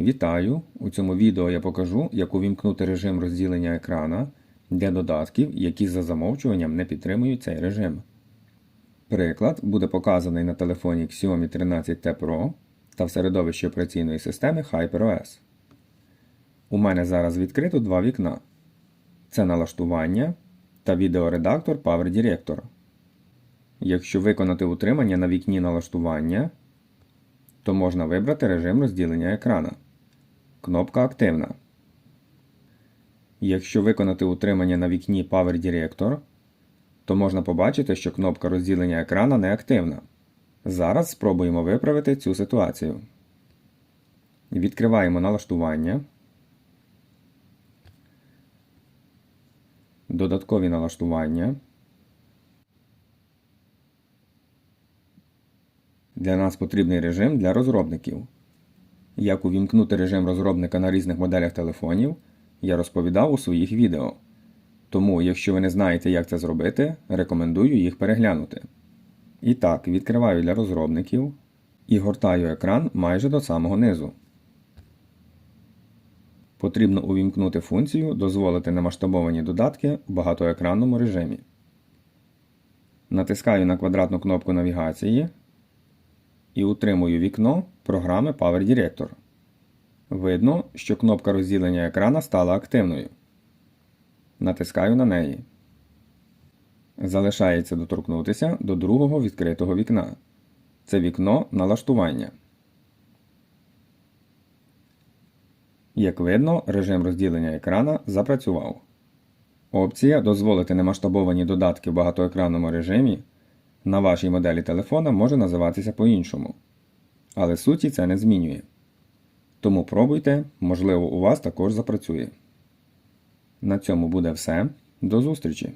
Вітаю! У цьому відео я покажу, як увімкнути режим розділення екрана для додатків, які за замовчуванням не підтримують цей режим. Приклад буде показаний на телефоні Xiaomi 13T Pro та в середовищі операційної системи HyperOS. У мене зараз відкрито два вікна. Це налаштування та відеоредактор Power Director. Якщо виконати утримання на вікні налаштування, то можна вибрати режим розділення екрана. Кнопка Активна. Якщо виконати утримання на вікні Power Director, то можна побачити, що кнопка розділення екрана неактивна. Зараз спробуємо виправити цю ситуацію. Відкриваємо налаштування. Додаткові налаштування. Для нас потрібний режим для розробників. Як увімкнути режим розробника на різних моделях телефонів, я розповідав у своїх відео. Тому, якщо ви не знаєте, як це зробити, рекомендую їх переглянути. І так, відкриваю для розробників і гортаю екран майже до самого низу. Потрібно увімкнути функцію Дозволити немасштабовані додатки в багатоекранному режимі. Натискаю на квадратну кнопку навігації і утримую вікно програми Power Director. Видно, що кнопка розділення екрана стала активною. Натискаю на неї. Залишається доторкнутися до другого відкритого вікна. Це вікно налаштування. Як видно, режим розділення екрана запрацював. Опція Дозволити немасштабовані додатки в багатоекранному режимі на вашій моделі телефона може називатися по-іншому. Але суті це не змінює. Тому пробуйте, можливо, у вас також запрацює. На цьому буде все. До зустрічі!